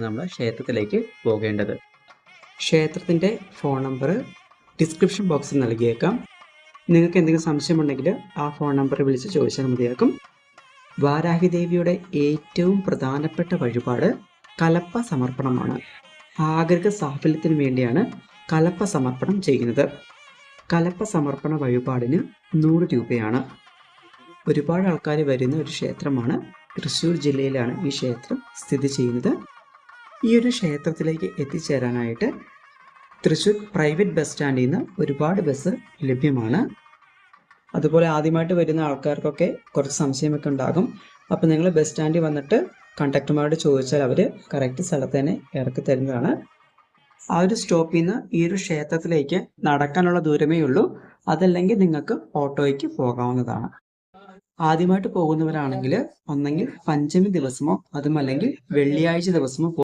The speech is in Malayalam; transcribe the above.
നമ്മൾ ക്ഷേത്രത്തിലേക്ക് പോകേണ്ടത്. ക്ഷേത്രത്തിന്റെ ഫോൺ നമ്പർ ഡിസ്ക്രിപ്ഷൻ ബോക്സിൽ നൽകിയേക്കാം. നിങ്ങൾക്ക് എന്തെങ്കിലും സംശയമുണ്ടെങ്കിൽ ആ ഫോൺ നമ്പർ വിളിച്ച് ചോദിച്ചാൽ മതിയാക്കും വാരാഹി ദേവിയുടെ ഏറ്റവും പ്രധാനപ്പെട്ട വഴിപാട് കലപ്പ സമർപ്പണമാണ്. ആഗ്രഹ സാഫല്യത്തിന് വേണ്ടിയാണ് കലപ്പ സമർപ്പണം ചെയ്യുന്നത്. കലപ്പ സമർപ്പണ വഴിപാടിന് നൂറ് രൂപയാണ്. ഒരുപാട് ആൾക്കാർ വരുന്ന ഒരു ക്ഷേത്രമാണ് തൃശ്ശൂർ ജില്ലയിലാണ് ഈ ക്ഷേത്രം സ്ഥിതി ചെയ്യുന്നത്. ഈ ഒരു ക്ഷേത്രത്തിലേക്ക് എത്തിച്ചേരാനായിട്ട് തൃശ്ശൂർ പ്രൈവറ്റ് ബസ് സ്റ്റാൻഡിൽ നിന്ന് ഒരുപാട് ബസ് ലഭ്യമാണ്. അതുപോലെ ആദ്യമായിട്ട് വരുന്ന ആൾക്കാർക്കൊക്കെ കുറച്ച് സംശയമൊക്കെ ഉണ്ടാകും. അപ്പോൾ നിങ്ങൾ ബസ് സ്റ്റാൻഡിൽ വന്നിട്ട് കണ്ടക്ടർമാരോട് ചോദിച്ചാൽ അവർ കറക്റ്റ് സ്ഥലത്ത് തന്നെ ഇറക്കി തരുന്നതാണ്. ആ ഒരു സ്റ്റോപ്പിൽ നിന്ന് ഈ ഒരു ക്ഷേത്രത്തിലേക്ക് നടക്കാനുള്ള ദൂരമേ ഉള്ളൂ. അതല്ലെങ്കിൽ നിങ്ങൾക്ക് ഓട്ടോയ്ക്ക് പോകാവുന്നതാണ്. ആദ്യമായിട്ട് പോകുന്നവരാണെങ്കിൽ ഒന്നെങ്കിൽ പഞ്ചമി ദിവസമോ അതുമല്ലെങ്കിൽ വെള്ളിയാഴ്ച ദിവസമോ